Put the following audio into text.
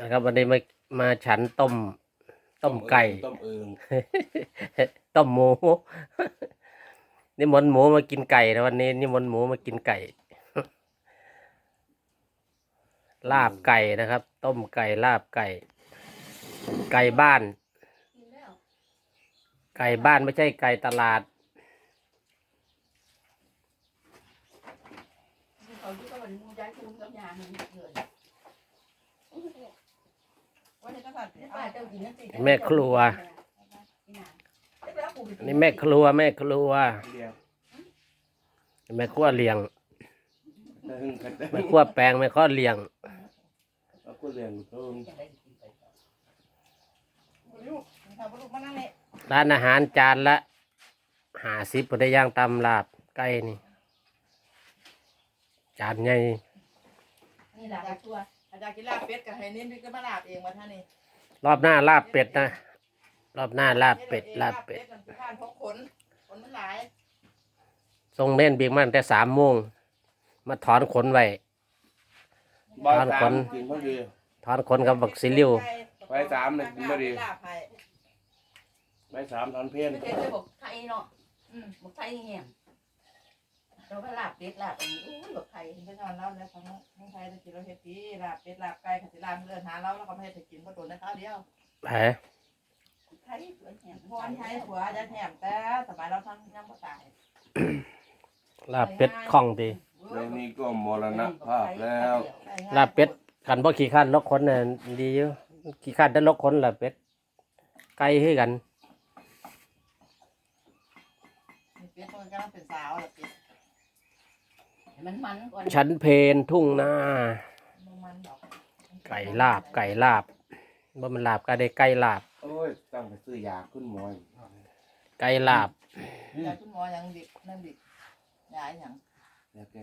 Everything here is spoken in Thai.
นะครับวันนี้มามาฉันต้ม ต้มไก่ ต้มเอิงต้มหมู นี่มนต์หมูมากินไก่นะวันนี้นี่มนต์หมูมากินไก่ ลาบไก่นะครับ ต้มไก่ลาบไก่ ไก่บ้านกินแล้วไก่บ้านไม่ใช่ไก่ตลาด แม่ครัวนนี้แม่ครัวแม่ครัว แม่ครัวเลี้ยง แม่ครัวแปลงแม่ครัวเลี้ยงเอากูเลี้ยงเอิงลูกทำลูกมานั่งนี่ร้านอาหารจานละหาสิบพอได้ย่างตำลาบไก่นี่ จานใหญ่นี่แหละตัว อาจารย์กินลาบเป็ดกับไฮนิ่มก็มาลาบเองมาท่านนี่รอบหน้าลาบเป็ดนะ รอบหน้าลาบเป็ด ลาบเป็ดมันผ่านพกขนขนมันหลายทรงเล่นบิ๊กมันแต่สามโมงมาถอนขนไว้บ้าทานสาคนมกินพอดีถอนขนกับบักซิลิวไปสามเลยกินพอดีลาบให้ไปสามทอนเพี้ยน ไม่ใช่เลยบอกไทยเนาะอืมบอกไทยแห้ง เราก็ลาบเป็ดลาบอันนี้อู้บอกไทยกินไปนอนเล่าแล้วทั้งทั้งไทยตะกี้เราเฮ็ดดีลาบเป็ดลาบไก่ขัดสิลาบเลือดหาเราแล้วก็ไม่ให้ไปกินก็ตัวในข้าวเดียวแผลไทยสวยแห้งพรไทยผัวจะแถมแต่สบายเราทั้งยังบ่ตายลาบเป็ดคล่องดีเดี๋ยวนี้ก็มรณภาพแล้วลาบเป็ดกันบ่ขี้ข้านลกขนน่ะดีอยู่ขี้ข้านได้ลกขนลาบเป็ดไก่ให้กันเป็ดมันกำลังเป็นสาวแล้วเป็ด มันมันก่อนชั้นเพนทุ่งนามันมันดอกไก่ลาบ ไก่ลาบบ่มันลาบก็ได้ไก่ลาบ โอ้ย ต้องไปซื้อยาขึ้นหมอยไก่ลาบยาคุณหมอยังดิบนั่นดิบยาอย่าง แล้วแก